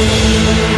என்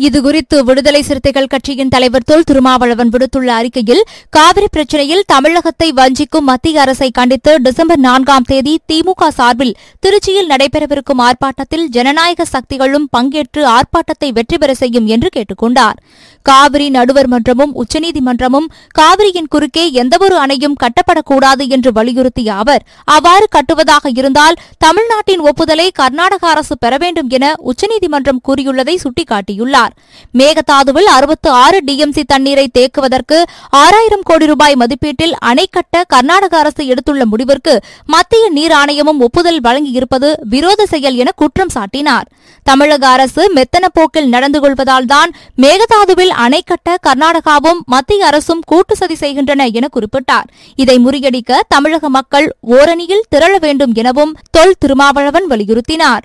இதுகுறித்து விடுதலை சிறுத்தைகள் கட்சியின் தலைவர் தொல் திருமாவளவன் விடுத்துள்ள அறிக்கையில் காவிரி பிரச்சினையில் தமிழகத்தை வஞ்சிக்கும் மத்திய அரசை கண்டித்து டிசம்பர் நான்காம் தேதி திமுக சார்பில் திருச்சியில் நடைபெறவிருக்கும் ஆர்ப்பாட்டத்தில் ஜனநாயக சக்திகளும் பங்கேற்று ஆர்ப்பாட்டத்தை வெற்றி பெற செய்யும் என்று கேட்டுக் கொண்டாா் காவிரி நடுவர் மன்றமும் உச்சநீதிமன்றமும் காவிரியின் குறுக்கே எந்தவொரு அணையும் கட்டப்படக்கூடாது என்று வலியுறுத்திய அவர் அவ்வாறு கட்டுவதாக இருந்தால் தமிழ்நாட்டின் ஒப்புதலை கர்நாடக அரசு பெற வேண்டும் என உச்சநீதிமன்றம் கூறியுள்ளதை சுட்டிக்காட்டியுள்ளார். மேகதாதுவில் அறுபத்து ஆறு டிஎம்சி தண்ணீரை தேக்குவதற்கு ஆறாயிரம் கோடி ரூபாய் மதிப்பீட்டில் அணை கட்ட கர்நாடக அரசு எடுத்துள்ள முடிவிற்கு மத்திய நீர் ஆணையமும் ஒப்புதல் வழங்கியிருப்பது விரோத செயல் என குற்றம் சாட்டினார். தமிழக அரசு மெத்தன போக்கில் நடந்து கொள்வதால்தான் மேகதாதுவில் அணை கட்ட கர்நாடகாவும் மத்திய அரசும் கூட்டு சதி செய்கின்றன என குறிப்பிட்டார். இதை முறியடிக்க தமிழக மக்கள் ஓரணியில் திரள வேண்டும் எனவும் தொல் திருமாவளவன் வலியுறுத்தினார்.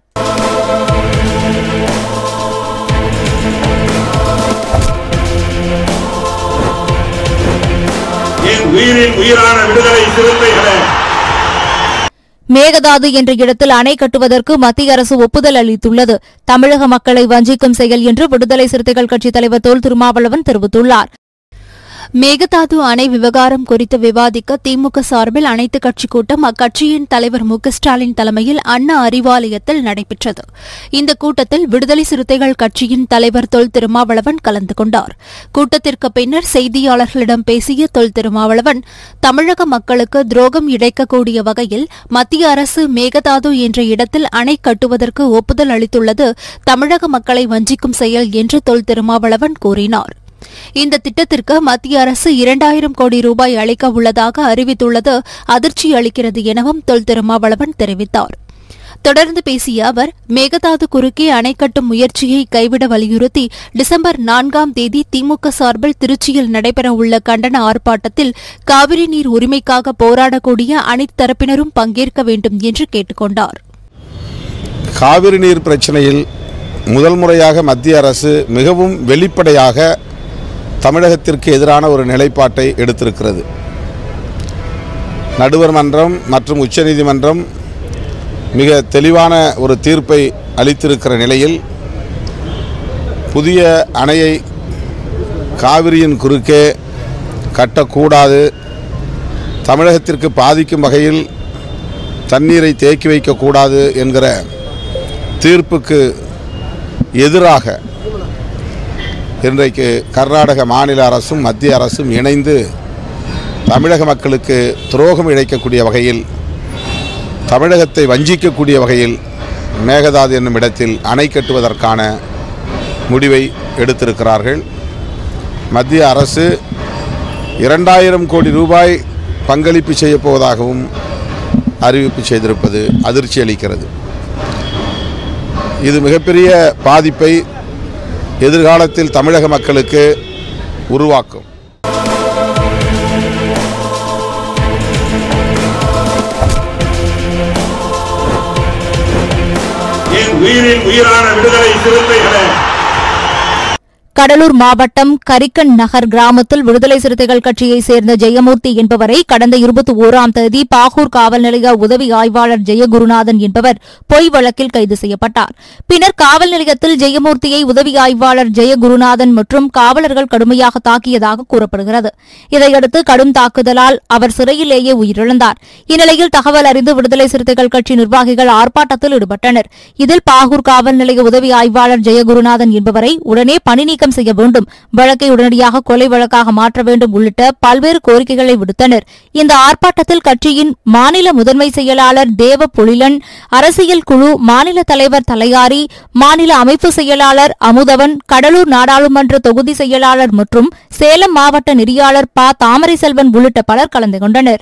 உயிரின் உயிரான விடுதலை சிறுத்தைகளை மேகதாது என்ற இடத்தில் அணை கட்டுவதற்கு மத்திய அரசு ஒப்புதல் அளித்துள்ளது. தமிழக மக்களை வஞ்சிக்கும் செயல் என்று விடுதலை சிறுத்தைகள் கட்சித் தலைவர் தோல் திருமாவளவன் தெரிவித்துள்ளார். மேகதாது அணை விவகாரம் குறித்து விவாதிக்க திமுக சார்பில் அனைத்துக் கட்சி கூட்டம் அக்கட்சியின் தலைவர் மு ஸ்டாலின் தலைமையில் அண்ணா அறிவாலயத்தில் நடைபெற்றது. இந்த கூட்டத்தில் விடுதலை சிறுத்தைகள் கட்சியின் தலைவர் தொல் திருமாவளவன் கலந்து கொண்டார். கூட்டத்திற்கு பின்னர் செய்தியாளர்களிடம் பேசிய தொல் திருமாவளவன் தமிழக மக்களுக்கு துரோகம் இழைக்கக்கூடிய வகையில் மத்திய அரசு மேகதாது என்ற இடத்தில் அணை கட்டுவதற்கு ஒப்புதல் அளித்துள்ளது. தமிழக மக்களை வஞ்சிக்கும் செயல் என்று தொல் திருமாவளவன் கூறினார். இந்த திட்டத்திற்கு மத்திய அரசு இரண்டாயிரம் கோடி ரூபாய் அளிக்க உள்ளதாக அறிவித்துள்ளது அதிர்ச்சி அளிக்கிறது எனவும் தொல் திருமாவளவன் தெரிவித்தார். தொடர்ந்து பேசிய அவர் மேகதாது குறுக்கே அணை கட்டும் முயற்சியை கைவிட வலியுறுத்தி டிசம்பர் நான்காம் தேதி திமுக சார்பில் திருச்சியில் நடைபெறவுள்ள கண்டன ஆர்ப்பாட்டத்தில் காவிரி நீர் உரிமைக்காக போராடக்கூடிய அனைத்து தரப்பினரும் பங்கேற்க வேண்டும் என்று கேட்டுக்கொண்டார். காவிரி நீர் பிரச்சினையில் முதல் முறையாக மத்திய அரசு மிகவும் வெளிப்படையாக தமிழகத்திற்கு எதிரான ஒரு நிலைப்பாட்டை எடுத்திருக்கிறது. நடுவர் மன்றம் மற்றும் உச்சநீதிமன்றம் மிக தெளிவான ஒரு தீர்ப்பை அளித்திருக்கிற நிலையில் புதிய அணையை காவிரியின் குறுக்கே கட்டக்கூடாது தமிழகத்திற்கு பாதிக்கும் வகையில் தண்ணீரை தேக்கி வைக்கக்கூடாது என்கிற தீர்ப்புக்கு எதிராக இன்றைக்கு கர்நாடக மாநில அரசும் மத்திய அரசும் இணைந்து தமிழக மக்களுக்கு துரோகம் இழைக்கக்கூடிய வகையில் தமிழகத்தை வஞ்சிக்கக்கூடிய வகையில் மேகதாது என்னும் இடத்தில் அணை கட்டுவதற்கான முடிவை எடுத்திருக்கிறார்கள். மத்திய அரசு இரண்டாயிரம் கோடி ரூபாய் பங்களிப்பு செய்யப்போவதாகவும் அறிவிப்பு செய்திருப்பது அதிர்ச்சி அளிக்கிறது இது மிகப்பெரிய பாதிப்பை எதிர்காலத்தில் தமிழக மக்களுக்கு உருவாக்கும். என் உயிரின் உயிரான விடுதலை கடலூர் மாவட்டம் கரிக்கன் நகர் கிராமத்தில் விடுதலை சிறுத்தைகள் கட்சியைச் சேர்ந்த ஜெயமூர்த்தி என்பவரை கடந்த இருபத்தி ஓராம் தேதி பாகூர் காவல் நிலைய உதவி ஆய்வாளர் ஜெயகுருநாதன் என்பவர் பொய் வழக்கில் கைது செய்யப்பட்டார். பின்னர் காவல் நிலையத்தில் ஜெயமூர்த்தியை உதவி ஆய்வாளர் ஜெயகுருநாதன் மற்றும் காவலர்கள் கடுமையாக தாக்கியதாக கூறப்படுகிறது. இதையடுத்து கடும் தாக்குதலால் அவர் சிறையிலேயே உயிரிழந்தார். இந்நிலையில் தகவல் அறிந்து விடுதலை சிறுத்தைகள் கட்சி நிர்வாகிகள் ஆர்ப்பாட்டத்தில் ஈடுபட்டனர். இதில் பாகூர் காவல் நிலைய உதவி ஆய்வாளர் ஜெயகுருநாதன் என்பவரை உடனே பணி நீக்கம் செய்ய வேண்டும். வழக்கை உடனடியாக கொலை வழக்காக மாற்ற வேண்டும் உள்ளிட்ட பல்வேறு கோரிக்கைகளை விடுத்தனர். இந்த ஆர்ப்பாட்டத்தில் கட்சியின் மாநில முதன்மை செயலாளர் தேவ பொழிலன் அரசியல் குழு மாநில தலைவர் தலையாரி மாநில அமைப்பு செயலாளர் அமுதவன் கடலூர் நாடாளுமன்ற தொகுதி செயலாளர் மற்றும் சேலம் மாவட்ட நெறியாளர் ப. தாமரை செல்வன் உள்ளிட்ட பலர் கலந்து கொண்டனர்.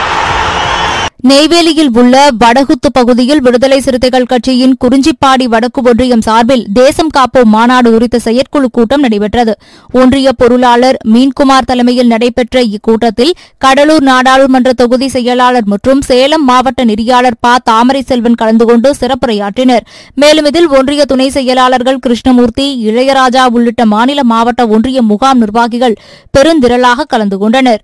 நெய்வேலியில் உள்ள வடகுத்து பகுதியில் விடுதலை சிறுத்தைகள் கட்சியின் குறிஞ்சிப்பாடி வடக்கு ஒன்றியம் சார்பில் தேசம் காப்போம் மாநாடு குறித்த செயற்குழு கூட்டம் நடைபெற்றது. ஒன்றிய பொருளாளர் மீன்குமார் தலைமையில் நடைபெற்ற இக்கூட்டத்தில் கடலூர் நாடாளுமன்ற தொகுதி செயலாளர் மற்றும் சேலம் மாவட்ட நெறியாளர் ப. தாமரை செல்வன் கலந்து கொண்டு சிறப்புரையாற்றினர். மேலும் இதில் ஒன்றிய துணை செயலாளர்கள் கிருஷ்ணமூர்த்தி இளையராஜா உள்ளிட்ட மாநில மாவட்ட ஒன்றிய முகாம் நிர்வாகிகள் பெருந்திரளாக கலந்து கொண்டனர்.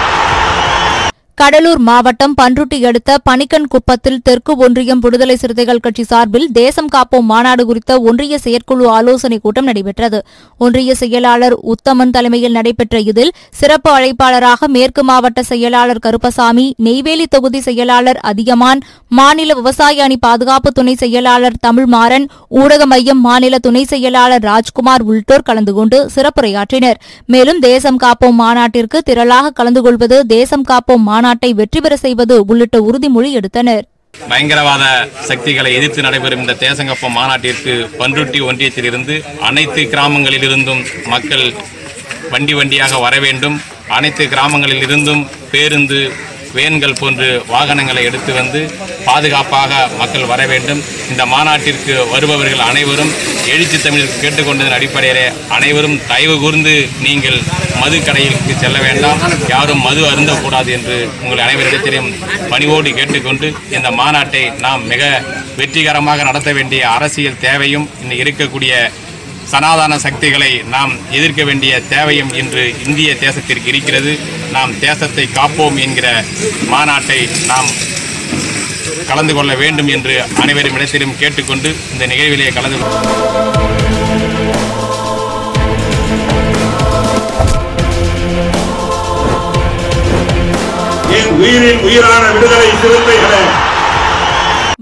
கடலூர் மாவட்டம் பன்ருட்டி அடுத்த பனிக்கன் குப்பத்தில் தெற்கு ஒன்றியம் விடுதலை சிறுத்தைகள் கட்சி சார்பில் தேசம் காப்போம் மாநாடு குறித்த ஒன்றிய செயற்குழு ஆலோசனைக் கூட்டம் நடைபெற்றது. ஒன்றிய செயலாளர் உத்தமன் தலைமையில் நடைபெற்ற இதில் சிறப்பு அழைப்பாளராக மேற்கு மாவட்ட செயலாளர் கருப்பசாமி நெய்வேலி தொகுதி செயலாளர் அதியமான் மாநில விவசாய அணி பாதுகாப்பு துணை செயலாளர் தமிழ்மாறன் ஊடக மையம் மாநில துணை செயலாளர் ராஜ்குமார் உள்ளிட்டோர் கலந்து கொண்டு சிறப்புரையாற்றினர். மேலும் தேசம் காப்போம் மாநாட்டிற்கு திரளாக கலந்து கொள்வது தேசம் காப்போம் நாட்டை வெற்றி பெற செய்வது உள்ளிட்ட உறுதிமொழி எடுத்தனர். பயங்கரவாத சக்திகளை எதிர்த்து நடைபெறும் இந்த தேசங்கப்பம் மாநாட்டிற்கு பன்ருட்டி ஒன்றியத்திலிருந்து அனைத்து கிராமங்களிலிருந்தும் மக்கள் வண்டி வண்டியாக வர வேண்டும். அனைத்து கிராமங்களில் இருந்தும் பேருந்து வேன்கள் போன்று வாகனங்களை எடுத்து வந்து பாதுகாப்பாக மக்கள் வர வேண்டும். இந்த மாநாட்டிற்கு வருபவர்கள் அனைவரும் எழுச்சி தமிழுக்கு கேட்டுக்கொண்டதன் அடிப்படையிலே அனைவரும் தயவு கூர்ந்து நீங்கள் மது கடைக்கு செல்ல வேண்டாம். யாரும் மது அருந்தக்கூடாது என்று உங்கள் அனைவரிடத்திலும் பணிவோடு கேட்டுக்கொண்டு இந்த மாநாட்டை நாம் மிக வெற்றிகரமாக நடத்த வேண்டிய அரசியல் தேவையும் இன்னும் இருக்கக்கூடிய சனாதன சக்திகளை நாம் எதிர்க்க வேண்டிய தேவையும் இன்று இந்திய தேசத்திற்கு இருக்கிறது. நாம் தேசத்தை காப்போம் என்கிற மாநாட்டை நாம் கலந்து கொள்ள வேண்டும் என்று அனைவரும் இடத்திலும் கேட்டுக்கொண்டு இந்த நிகழ்விலே கலந்து கொள்ள உயிரின் உயிரான விடுதலை சிறுத்தைகளை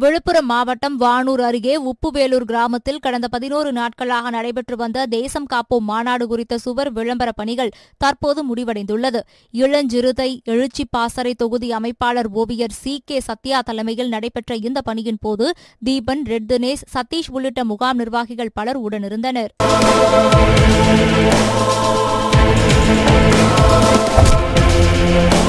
விழுப்புரம் மாவட்டம் வானூர் அருகே உப்புவேலூர் கிராமத்தில் கடந்த பதினோரு நாட்களாக நடைபெற்று வந்த தேசம் காப்போம் மாநாடு குறித்த சுவர் விளம்பர பணிகள் தற்போது முடிவடைந்துள்ளது. இளஞ்சிறுத்தை எழுச்சி பாசறை தொகுதி அமைப்பாளர் ஓவியர் சி. கே. சத்யா தலைமையில் நடைபெற்ற இந்த பணியின் போது தீபன் ரெட் தினேஷ் சதீஷ் உள்ளிட்ட முகாம் நிர்வாகிகள் பலர் உடனிருந்தனர். என்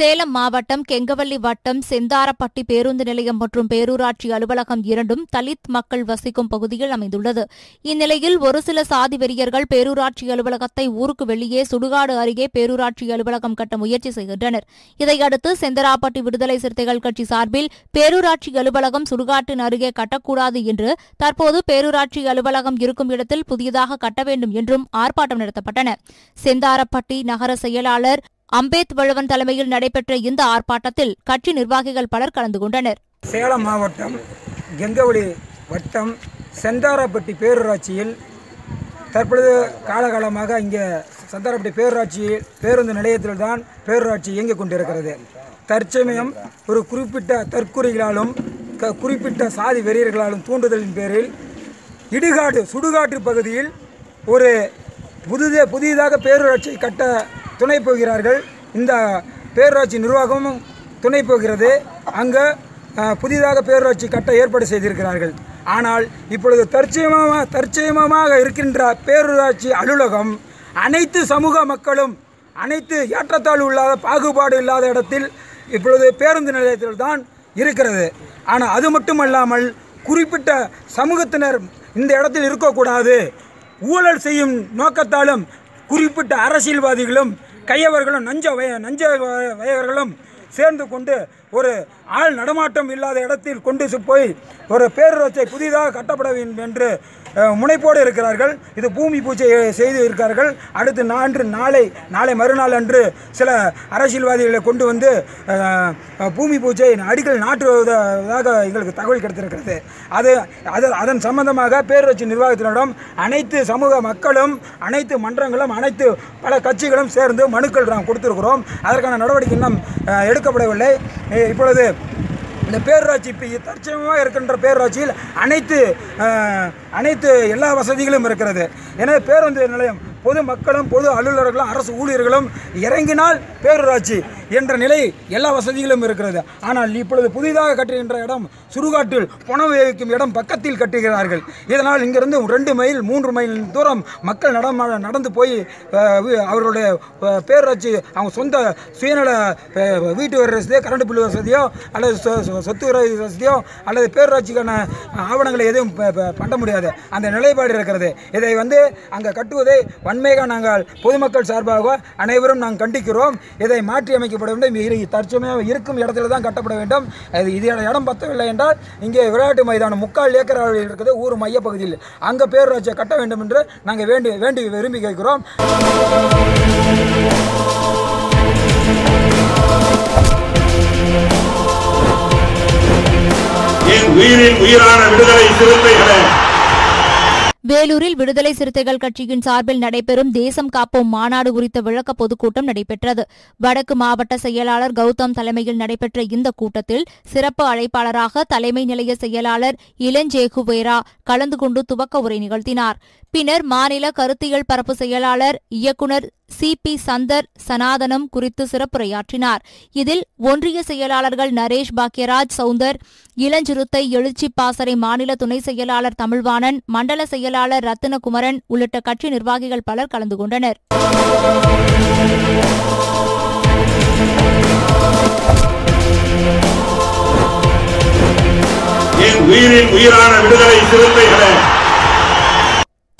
சேலம் மாவட்டம் கெங்கவல்லி வட்டம் செந்தாரப்பட்டி பேருந்து நிலையம் மற்றும் பேரூராட்சி அலுவலகம் இரண்டும் தலித் மக்கள் வசிக்கும் பகுதியில் அமைந்துள்ளது. இந்நிலையில் ஒரு சில சாதி வெறியர்கள் பேரூராட்சி அலுவலகத்தை ஊருக்கு வெளியே சுடுகாடு அருகே பேரூராட்சி அலுவலகம் கட்ட முயற்சி செய்கின்றனர். இதையடுத்து செந்தராப்பட்டி விடுதலை சிறுத்தைகள் கட்சி சார்பில் பேரூராட்சி அலுவலகம் சுடுகாட்டின் அருகே கட்டக்கூடாது என்று தற்போது பேரூராட்சி அலுவலகம் இருக்கும் இடத்தில் புதியதாக கட்ட வேண்டும் என்றும் ஆர்ப்பாட்டம் நடத்தப்பட்டன. செந்தாரப்பட்டி நகர செயலாளர் அம்பேத் வழுவன் தலைமையில் நடைபெற்ற இந்த ஆர்ப்பாட்டத்தில் கட்சி நிர்வாகிகள் பலர் கலந்து கொண்டனர். சேலம் மாவட்டம் கெங்கவழி வட்டம் செந்தாரப்பட்டி பேரூராட்சியில் தற்பொழுது காலகாலமாக இங்கே செந்தாரப்பட்டி பேரூராட்சியில் பேருந்து நிலையத்தில் தான் பேரூராட்சி இயங்கிக் கொண்டிருக்கிறது. தற்சமயம் ஒரு குறிப்பிட்ட தற்குறிகளாலும் க- குறிப்பிட்ட சாதி வெறியர்களாலும் தூண்டுதலின் பேரில் இடுகாடு சுடுகாட்டு பகுதியில் ஒரு புதித புதிதாக பேரூராட்சியை கட்ட துணை போகிறார்கள். இந்த பேரூராட்சி நிர்வாகமும் துணை போகிறது. அங்கே புதிதாக பேரூராட்சி கட்ட ஏற்பாடு செய்திருக்கிறார்கள். ஆனால் இப்பொழுது தற்சயமாக தற்சயமாக இருக்கின்ற பேரூராட்சி அலுவலகம் அனைத்து சமூக மக்களும் அனைத்து ஏற்றத்தாழ்வு இல்லாத பாகுபாடு இல்லாத இடத்தில் இப்பொழுது பேருந்து நிலையத்தில் தான் இருக்கிறது. ஆனால் அது மட்டுமல்லாமல் குறிப்பிட்ட சமூகத்தினர் இந்த இடத்தில் இருக்கக்கூடாது. ஊழல் செய்யும் நோக்கத்தாலும் குறிப்பிட்ட அரசியல்வாதிகளும் கையவர்களும் நஞ்ச வய நஞ்ச வ- வயவர்களும் சேர்ந்து கொண்டு ஒரு ஆள் நடமாட்டம் இல்லாத இடத்தில் கொண்டு போய் ஒரு பேரூராட்சியை புதிதாக கட்டப்பட வேண்டும் என்று முனைப்போடு இருக்கிறார்கள். இது பூமி பூஜை செய்து இருக்கிறார்கள் அடுத்து நான்று நாளை நாளை மறுநாள் அன்று சில அரசியல்வாதிகளை கொண்டு வந்து பூமி பூஜை அடிக்கல் நாட்டுவதாக எங்களுக்கு தகவல் கிடைத்திருக்கிறது. அது அது அதன் சம்பந்தமாக பேரூராட்சி நிர்வாகத்தினரிடம் அனைத்து சமூக மக்களும் அனைத்து மன்றங்களும் அனைத்து பல கட்சிகளும் சேர்ந்து மனுக்கள் நாம் கொடுத்திருக்கிறோம். அதற்கான நடவடிக்கை இன்னும் எடுக்கப்படவில்லை. இப்பொழுது இந்த பேரூராட்சி இப்போ தற்சமயமாக இருக்கின்ற பேரூராட்சியில் அனைத்து அனைத்து எல்லா வசதிகளும் இருக்கிறது. எனவே பேருந்து நிலையம் பொது மக்களும் பொது அலுவலர்களும் அரசு ஊழியர்களும் இறங்கினால் பேரூராட்சி என்ற நிலை எல்லா வசதிகளும் இருக்கிறது. ஆனால் இப்பொழுது புதிதாக கட்டுகின்ற இடம் சுடுகாட்டில் பணம் வைக்கும் இடம் பக்கத்தில் கட்டுகிறார்கள். இதனால் இங்கிருந்து ரெண்டு மைல் மூன்று மைல் தூரம் மக்கள் நடமா நடந்து போய் அவர்களுடைய அஹ், பேரூராட்சி அவங்க சொந்த சுயநல வீட்டு வசதியோ கரண்ட் பில் வசதியோ அல்லது சொத்து வசதியோ அல்லது பேரூராட்சிக்கான ஆவணங்களை எதுவும் ப- பண்ண முடியாது. அந்த நிலைப்பாடு இருக்கிறது. இதை வந்து அங்கே கட்டுவதை வன்மையாக நாங்கள் பொதுமக்கள் சார்பாக அனைவரும் நாங்கள் கண்டிக்கிறோம். இதை மாற்றி கட்டப்பட வேண்டும் இரு தற்சமயம் இருக்கும் இடத்துல தான் கட்டப்பட வேண்டும். அது இது இடம் பத்தவில்லை என்றால் இங்கே விளையாட்டு மைதானம் முக்கால் ஏக்கர் அளவில் இருக்குது ஊர் மையப்பகுதியில். அங்கே பேரூராட்சியை கட்ட வேண்டும் என்று நாங்கள் வேண்டி வேண்டி விரும்பி கேட்கிறோம். என் உயிரின் உயிரான விடுதலை சிறுத்தைகளை வேலூரில் விடுதலை சிறுத்தைகள் கட்சியின் சார்பில் நடைபெறும் தேசம் காப்போம் மாநாடு குறித்த விளக்க பொதுக்கூட்டம் நடைபெற்றது. வடக்கு மாவட்ட செயலாளர் கௌதம் தலைமையில் நடைபெற்ற இந்த கூட்டத்தில் சிறப்பு அழைப்பாளராக தலைமை நிலைய செயலாளர் இளஞ்சேகுவேரா கலந்து கொண்டு துவக்க உரை நிகழ்த்தினார். பின்னர் மாநில கருத்தியல் பரப்பு செயலாளர் இயக்குனர் சி. பி. சந்தர் சனாதனம் குறித்து சிறப்புரையாற்றினார். இதில் ஒன்றிய செயலாளர்கள் நரேஷ் பாக்யராஜ் சவுந்தர் இளஞ்சிறுத்தை எழுச்சி பாசறை மாநில துணை செயலாளர் தமிழ்வாணன் மண்டல செயலாளர் ரத்தினகுமரன் உள்ளிட்ட கட்சி நிர்வாகிகள் பலர் கலந்து கொண்டனர். உயிரின் உயிரான விடுதலை சிறுத்தைகளை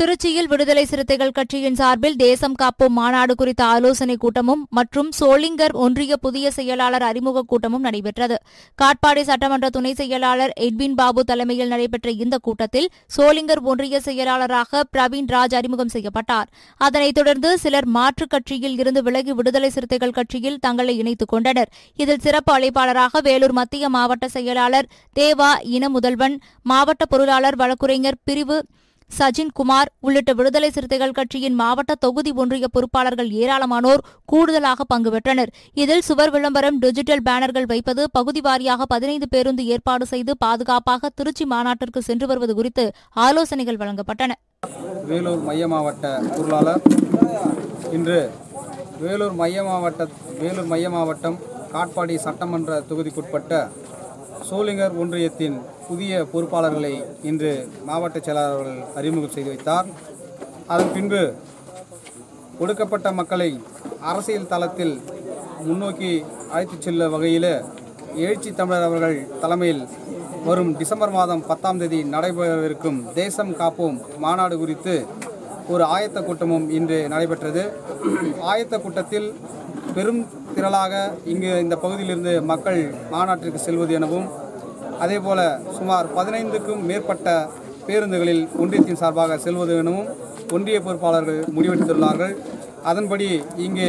திருச்சியில் விடுதலை சிறுத்தைகள் கட்சியின் சார்பில் தேசம் காப்போம் மாநாடு குறித்த ஆலோசனைக் கூட்டமும் மற்றும் சோளிங்கர் ஒன்றிய புதிய செயலாளர் அறிமுக கூட்டமும் நடைபெற்றது. காட்பாடி சட்டமன்ற துணை செயலாளர் எட்வின் பாபு தலைமையில் நடைபெற்ற இந்த கூட்டத்தில் சோளிங்கர் ஒன்றிய செயலாளராக பிரவீன் ராஜ் அறிமுகம் செய்யப்பட்டார். அதனைத் தொடர்ந்து சிலர் மாற்றுக் கட்சியில் இருந்து விலகி விடுதலை சிறுத்தைகள் கட்சியில் தங்களை இணைத்துக் கொண்டனர். இதில் சிறப்பு அழைப்பாளராக வேலூர் மத்திய மாவட்ட செயலாளர் தேவா இன முதல்வன் மாவட்ட பொருளாளர் வழக்குரைஞர் பிரிவு சஜின் குமார் உள்ளிட்ட விடுதலை சிறுத்தைகள் கட்சியின் மாவட்ட தொகுதி ஒன்றிய பொறுப்பாளர்கள் ஏராளமானோர் கூடுதலாக பங்கு பெற்றனர். இதில் சுவர் விளம்பரம் டிஜிட்டல் பேனர்கள் வைப்பது பகுதி வாரியாக பதினைந்து பேருந்து ஏற்பாடு செய்து பாதுகாப்பாக திருச்சி மாநாட்டிற்கு சென்று வருவது குறித்து ஆலோசனைகள் வழங்கப்பட்டன. வேலூர் மைய மாவட்ட பொருளாளர் இன்று வேலூர் மைய மாவட்ட வேலூர் மைய மாவட்டம் காட்பாடி சட்டமன்ற தொகுதிக்குட்பட்ட சோளிங்கர் ஒன்றியத்தின் புதிய பொறுப்பாளர்களை இன்று மாவட்ட செயலாளர் அவர்கள் அறிமுகம் செய்து வைத்தார். அதன் பின்பு ஒடுக்கப்பட்ட மக்களை அரசியல் தளத்தில் முன்னோக்கி அழைத்துச் செல்ல வகையில் எழுச்சி தமிழர் அவர்கள் தலைமையில் வரும் டிசம்பர் மாதம் பத்தாம் தேதி நடைபெறவிருக்கும் தேசம் காப்போம் மாநாடு குறித்து ஒரு ஆயத்த கூட்டமும் இன்று நடைபெற்றது. ஆயத்த கூட்டத்தில் பெரும் திரளாக இங்கு இந்த பகுதியிலிருந்து மக்கள் மாநாட்டிற்கு செல்வது எனவும் அதேபோல சுமார் பதினைந்துக்கும் மேற்பட்ட பேருந்துகளில் ஒன்றியத்தின் சார்பாக செல்வது எனவும் ஒன்றிய பொறுப்பாளர்கள் முடிவெடுத்துள்ளார்கள். அதன்படி இங்கே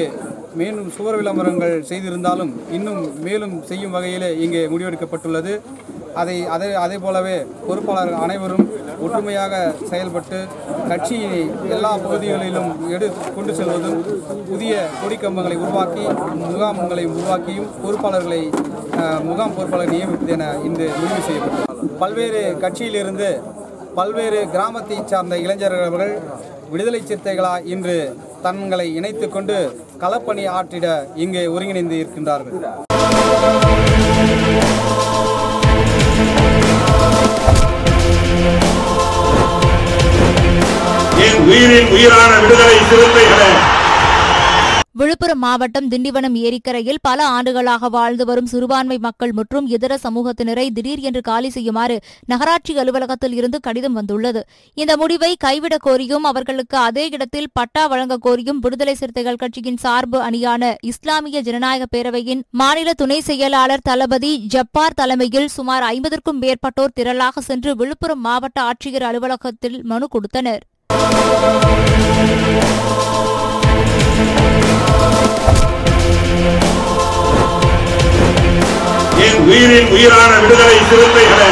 மேலும் சுவர் விளம்பரங்கள் செய்திருந்தாலும் இன்னும் மேலும் செய்யும் வகையில் இங்கே முடிவெடுக்கப்பட்டுள்ளது. அதை அதே அதே போலவே பொறுப்பாளர்கள் அனைவரும் ஒற்றுமையாக செயல்பட்டு கட்சியை எல்லா பகுதிகளிலும் எடு கொண்டு செல்வதும் புதிய கொடிக்கம்பங்களை உருவாக்கி முகாம்களை உருவாக்கியும் பொறுப்பாளர்களை முகாம் பொறுப்பாளர் நியமிப்பது என இன்று முடிவு செய்யப்பட்டது. பல்வேறு கட்சியிலிருந்து பல்வேறு கிராமத்தை சார்ந்த இளைஞர்கள் அவர்கள் விடுதலை சிறுத்தைகளா இன்று தங்களை இணைத்துக் கொண்டு களப்பணி ஆற்றிட இங்கே ஒருங்கிணைந்து இருக்கின்றார்கள். என் உயிரின் உயிரான விடுதலை சிறுத்தைகளை விழுப்புரம் மாவட்டம் திண்டிவனம் ஏரிக்கரையில் பல ஆண்டுகளாக வாழ்ந்து வரும் சிறுபான்மை மக்கள் மற்றும் இதர சமூகத்தினரை திடீர் என்று காலி செய்யுமாறு நகராட்சி அலுவலகத்தில் இருந்து கடிதம் வந்துள்ளது. இந்த முடிவை கைவிடக் கோரியும் அவர்களுக்கு அதே இடத்தில் பட்டா வழங்கக் கோரியும் விடுதலை சிறுத்தைகள் கட்சியின் சார்பு அணியான இஸ்லாமிய ஜனநாயக பேரவையின் மாநில துணை செயலாளர் தளபதி ஜப்பார் தலைமையில் சுமார் ஐம்பதற்கும் மேற்பட்டோர் திரளாக சென்று விழுப்புரம் மாவட்ட ஆட்சியர் அலுவலகத்தில் மனு கொடுத்தனர். என் உயிரின் உயிரான விடுதலை சிறுத்தைகளே.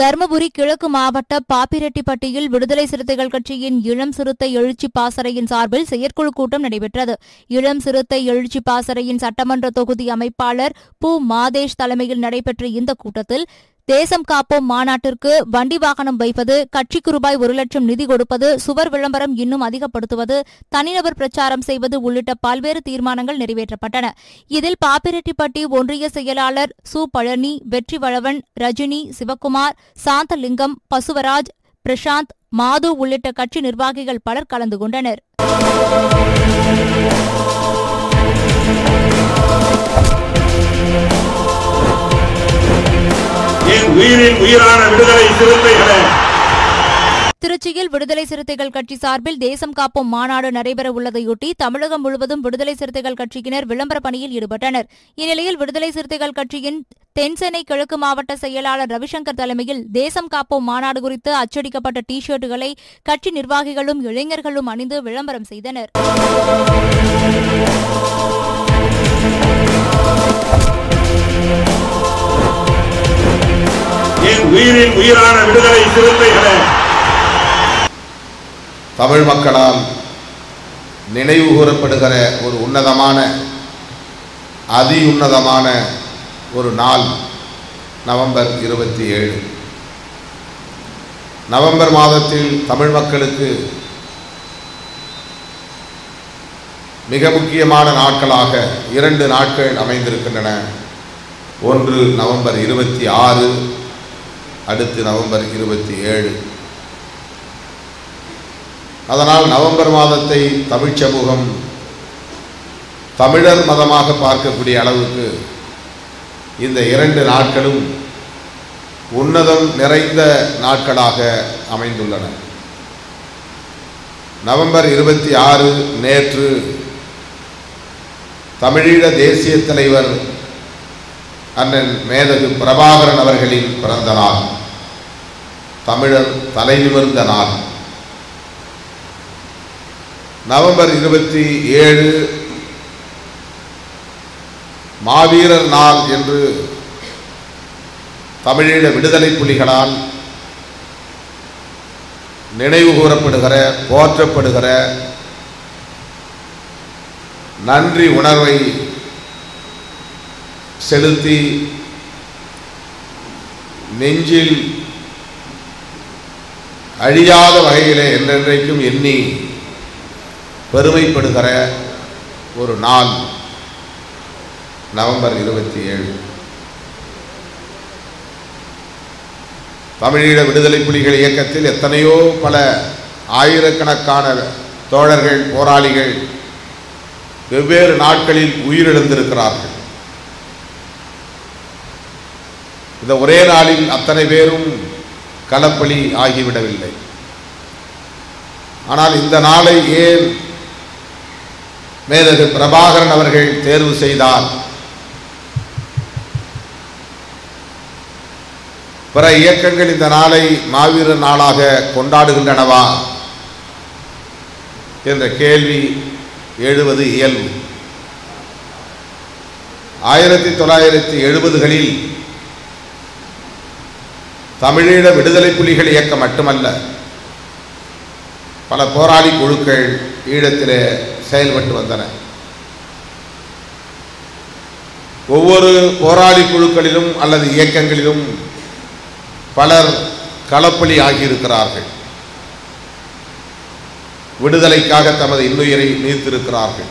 தருமபுரி கிழக்கு மாவட்ட பாப்பிரெட்டிப்பட்டியில் விடுதலை சிறுத்தைகள் கட்சியின் இளம் சிறுத்தை எழுச்சி பாசறையின் சார்பில் செயற்குழு கூட்டம் நடைபெற்றது. இளம் சிறுத்தை எழுச்சி பாசறையின் சட்டமன்ற தொகுதி அமைப்பாளர் பு மாதேஷ் தலைமையில் நடைபெற்ற இந்த கூட்டத்தில் தேசம் காப்போம் மாநாட்டிற்கு வண்டி வாகனம் வைப்பது கட்சிக்கு ரூபாய் ஒரு லட்சம் நிதி கொடுப்பது சுவர் விளம்பரம் இன்னும் அதிகப்படுத்துவது தனிநபர் பிரச்சாரம் செய்வது உள்ளிட்ட பல்வேறு தீர்மானங்கள் நிறைவேற்றப்பட்டன. இதில் பாப்பிரெட்டிப்பட்டி ஒன்றிய செயலாளர் சு. பழனி வெற்றி வளவன் ரஜினி சிவக்குமார் சாந்தலிங்கம் பசுவராஜ் பிரசாந்த் மாது உள்ளிட்ட கட்சி நிர்வாகிகள் பலர் கலந்து கொண்டனர். உயிரான விடுதலை சிறுத்தைகளே. திருச்சியில் விடுதலை சிறுத்தைகள் கட்சி சார்பில் தேசம் காப்போம் மாநாடு நடைபெற உள்ளதையொட்டி தமிழகம் முழுவதும் விடுதலை சிறுத்தைகள் கட்சியினர் விளம்பர பணியில் ஈடுபட்டனர். இந்நிலையில் விடுதலை சிறுத்தைகள் கட்சியின் தென்சென்னை கிழக்கு மாவட்ட செயலாளர் ரவிசங்கர் தலைமையில் தேசம் காப்போம் மாநாடு குறித்து அச்சடிக்கப்பட்ட டி ஷர்ட்டுகளை கட்சி நிர்வாகிகளும் இளைஞர்களும் அணிந்து விளம்பரம் செய்தனர். மக்களின் உயிரின் உயிரான விடுதலை சிறுத்தைகளே. தமிழ் மக்களால் நினைவு கூறப்படுகிற ஒரு உன்னதமான அதி உன்னதமான ஒரு நாள் நவம்பர் இருபத்தி ஏழு. நவம்பர் மாதத்தில் தமிழ் மக்களுக்கு மிக முக்கியமான நாட்களாக இரண்டு நாட்கள் அமைந்திருக்கின்றன. ஒன்று நவம்பர் இருபத்தி ஆறு அடுத்து நவம்பர் இருபத்தி ஏழு. அதனால் நவம்பர் மாதத்தை தமிழ் சமூகம் தமிழர் மதமாக பார்க்கக்கூடிய அளவுக்கு இந்த இரண்டு நாட்களும் உன்னதம் நிறைந்த நாட்களாக அமைந்துள்ளன. நவம்பர் இருபத்தி ஆறு நேற்று தமிழீழ தேசிய தலைவர் அண்ணன் மேதகு பிரபாகரன் அவர்களின் பிறந்த நாள். தமிழர் தலைநிமிர்ந்த நாள். நவம்பர் இருபத்தி ஏழு மாவீரர் நாள் என்று தமிழீழ விடுதலை புலிகளால் நினைவு கூறப்படுகிற போற்றப்படுகிற நன்றி உணர்வை செலுத்தி நெஞ்சில் அழியாத வகையிலே என்றென்றைக்கும் எண்ணி பெருமைப்படுகிற ஒரு நாள் நவம்பர் இருபத்தி ஏழு. தமிழீழ விடுதலை புலிகள் இயக்கத்தில் எத்தனையோ பல ஆயிரக்கணக்கான தோழர்கள் போராளிகள் வெவ்வேறு நாட்களில் உயிரிழந்திருக்கிறார்கள். இந்த ஒரே நாளில் அத்தனை பேரும் களப்பலி ஆகிவிடவில்லை. ஆனால் இந்த நாளை ஏன் மேதகு பிரபாகரன் அவர்கள் தேர்வு செய்தார்? பிற இயக்கங்கள் இந்த நாளை மாவீரர் நாளாக கொண்டாடுகின்றனவா? என்ற கேள்வி எழுவது இயல்பு. ஆயிரத்தி தொள்ளாயிரத்தி எழுபதுகளில் தமிழீழ விடுதலை புலிகள் இயக்கம் மட்டுமல்ல பல போராளி குழுக்கள் ஈழத்திலே செயல்பட்டு வந்தன. ஒவ்வொரு போராளி குழுக்களிலும் அல்லது இயக்கங்களிலும் பலர் களப்பலி ஆகியிருக்கிறார்கள். விடுதலைக்காக தமது இன்னுயிரை நீர்த்திருக்கிறார்கள்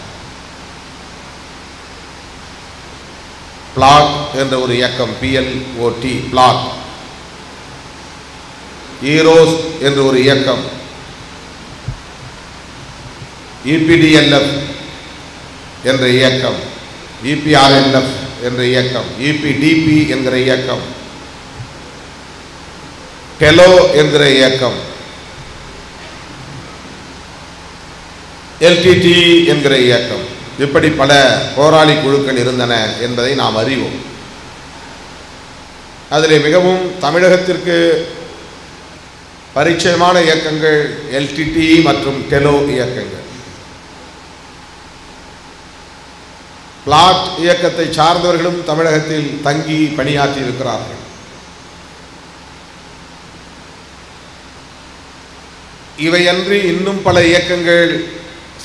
பிளாட் என்ற ஒரு இயக்கம் பிஎல்ஓடி பிளாக். ஈரோஸ் என்ற ஒரு இயக்கம். இபிடிஎல்எஃப் என்ற இயக்கம். இபிஆர்என்எஃப் என்ற இயக்கம். இபிடிபி என்கிற இயக்கம். டெலோ என்கிற இயக்கம். எல்டிடி என்கிற இயக்கம். இப்படி பல போராளி குழுக்கள் இருந்தன என்பதை நாம் அறிவோம். அதில் மிகவும் தமிழகத்திற்கு பரிச்சயமான இயக்கங்கள் எல்டிடி மற்றும் டெலோ இயக்கங்கள். பிளாட் இயக்கத்தை சார்ந்தவர்களும் தமிழகத்தில் தங்கி பணியாற்றி இருக்கிறார்கள் இவையன்றி இன்னும் பல இயக்கங்கள்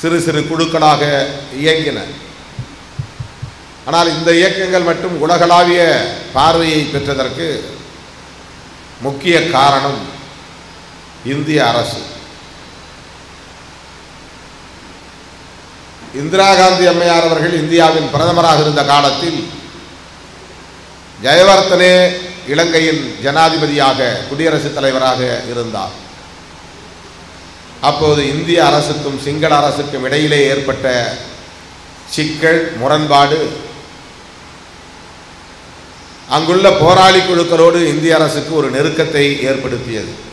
சிறு சிறு குழுக்களாக இயங்கின. ஆனால் இந்த இயக்கங்கள் மட்டும் உலகளாவிய பார்வையை பெற்றதற்கு முக்கிய காரணம் இந்திய அரசு. இந்திரா காந்தி அம்மையார் அவர்கள் இந்தியாவின் பிரதமராக இருந்த காலத்தில் ஜெயவர்த்தனே இலங்கையின் ஜனாதிபதியாக குடியரசுத் தலைவராக இருந்தார். அப்போது இந்திய அரசுக்கும் சிங்கள அரசுக்கும் இடையிலே ஏற்பட்ட சிக்கல் முரண்பாடு அங்குள்ள போராளி குழுக்களோடு இந்திய அரசுக்கு ஒரு நெருக்கத்தை ஏற்படுத்தியது.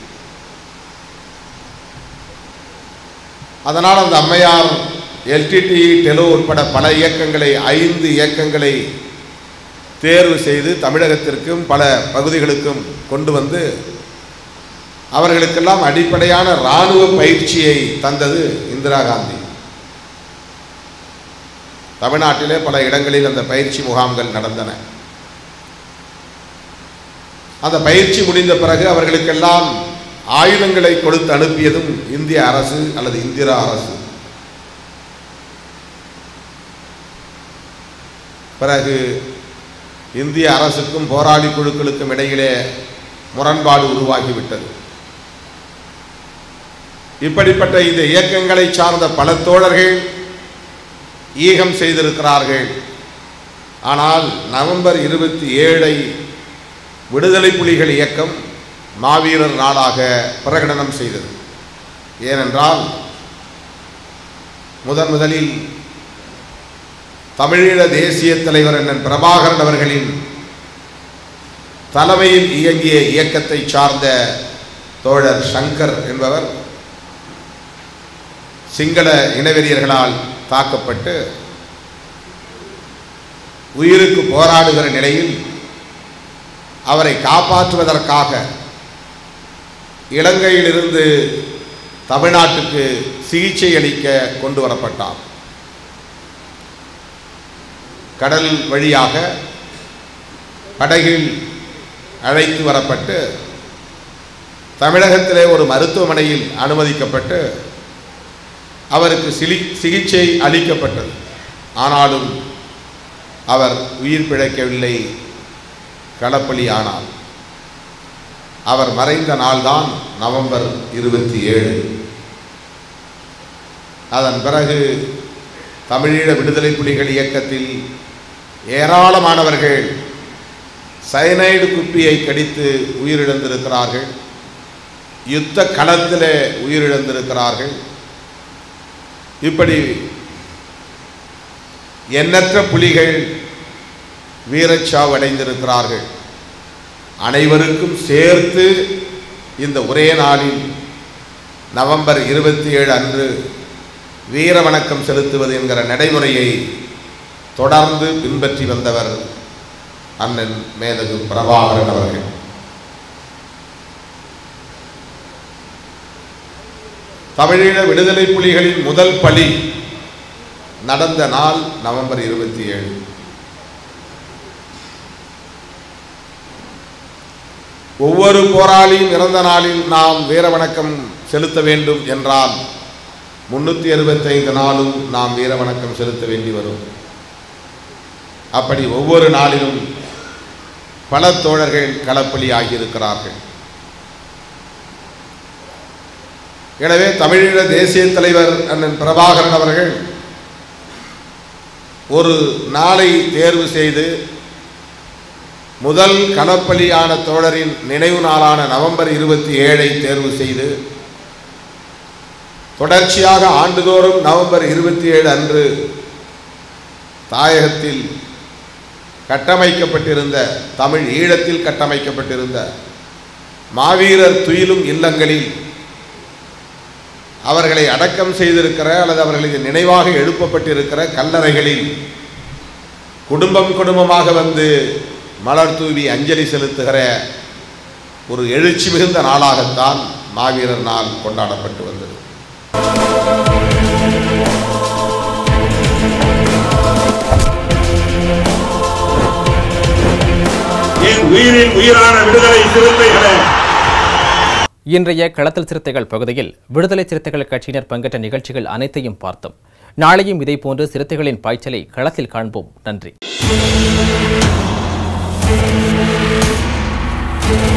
அதனால் அந்த அம்மையார் எல்டிடி டெலோ உட்பட பல இயக்கங்களை ஐந்து இயக்கங்களை தேர்வு செய்து தமிழகத்திற்கும் பல பகுதிகளுக்கும் கொண்டு வந்து அவர்களுக்கெல்லாம் அடிப்படையான இராணுவ பயிற்சியை தந்தது இந்திரா காந்தி. தமிழ்நாட்டிலே பல இடங்களில் அந்த பயிற்சி முகாம்கள் நடந்தன. அந்த பயிற்சி முடிந்த பிறகு அவர்களுக்கெல்லாம் ஆயுதங்களை கொடுத்து அனுப்பியதும் இந்திய அரசு அல்லது இந்திரா அரசு. பிறகு இந்திய அரசுக்கும் போராளி குழுக்களுக்கும் இடையிலே முரண்பாடு உருவாகிவிட்டது. இப்படிப்பட்ட இந்த இயக்கங்களை சார்ந்த பல தோழர்கள் ஈகம் செய்திருக்கிறார்கள். ஆனால் நவம்பர் இருபத்தி ஏழை விடுதலை புலிகள் இயக்கம் மாவீரர் நாளாக பிரகடனம் செய்தது. ஏனென்றால் முதன் முதலில் தமிழீழ தேசிய தலைவர் அண்ணன் பிரபாகரன் அவர்களின் தலைமையில் இயங்கிய இயக்கத்தை சார்ந்த தோழர் சங்கர் என்பவர் சிங்கள இனவெறியர்களால் தாக்கப்பட்டு உயிருக்கு போராடுகிற நிலையில் அவரை காப்பாற்றுவதற்காக இலங்கையிலிருந்து தமிழ்நாட்டுக்கு சிகிச்சை அளிக்க கொண்டு வரப்பட்டார். கடல் வழியாக படகில் அழைத்து வரப்பட்டு தமிழகத்திலே ஒரு மருத்துவமனையில் அனுமதிக்கப்பட்டு அவருக்கு சிலி சிகிச்சை அளிக்கப்பட்டது. ஆனாலும் அவர் உயிர் பிழைக்கவில்லை. களப்பலி ஆனார். அவர் மறைந்த நாள்தான் நவம்பர் இருபத்தி ஏழு. அதன் பிறகு தமிழீழ விடுதலை புலிகள் இயக்கத்தில் ஏராளமானவர்கள் சயனைடு குப்பியை கடித்து உயிரிழந்திருக்கிறார்கள். யுத்த களத்தில் உயிரிழந்திருக்கிறார்கள். இப்படி எண்ணற்ற புலிகள் வீரச்சாவடைந்திருக்கிறார்கள் அனைவருக்கும் சேர்த்து இந்த ஒரே நாளில் நவம்பர் இருபத்தி ஏழு அன்று வீர வணக்கம் செலுத்துவது என்கிற நடைமுறையை தொடர்ந்து பின்பற்றி வந்தவர் அண்ணன் மேதகு பிரபாகரன் அவர்கள். தமிழீழ விடுதலை புலிகளின் முதல் பலி நடந்த நாள் நவம்பர் இருபத்தி ஏழு ஒவ்வொரு போராளியும் இறந்த நாளில் நாம் வீர வணக்கம் செலுத்த வேண்டும் என்றால் முன்னூற்றி அறுபத்தைந்து நாளும் நாம் வீர வணக்கம் செலுத்த வேண்டி வரும். அப்படி ஒவ்வொரு நாளிலும் பல தோழர்கள் களப்பலி ஆகியிருக்கிறார்கள் எனவே தமிழீழ தேசிய தலைவர் அண்ணன் பிரபாகரன் அவர்கள் ஒரு நாளை தேர்வு செய்து முதல் களப்பலியான தோழரின் நினைவு நாளான நவம்பர் இருபத்தி ஏழை தேர்வு செய்து தொடர்ச்சியாக ஆண்டுதோறும் நவம்பர் இருபத்தி ஏழு அன்று தாயகத்தில் கட்டமைக்கப்பட்டிருந்த தமிழ் ஈழத்தில் கட்டமைக்கப்பட்டிருந்த மாவீரர் துயிலும் இல்லங்களில் அவர்களை அடக்கம் செய்திருக்கிற அல்லது அவர்களுக்கு நினைவாக எழுப்பப்பட்டிருக்கிற கல்லறைகளில் குடும்பம் குடும்பமாக வந்து மலர் தூவி அஞ்சலி செலுத்துகிற ஒரு எழுச்சி மிகுந்த நாளாகத்தான் மாவீரர் நாள் கொண்டாடப்பட்டு வந்தது. என் உயிரின் உயிரான விடுதலை சிறுத்தைகளே. இன்றைய களத்தில் சிறுத்தைகள் பகுதியில் விடுதலை சிறுத்தைகள் கட்சியினர் பங்கேற்ற நிகழ்ச்சிகள் அனைத்தையும் பார்த்தோம். நாளையும் இதேபோன்று சிறுத்தைகளின் பாய்ச்சலை களத்தில் காண்போம். நன்றி. என்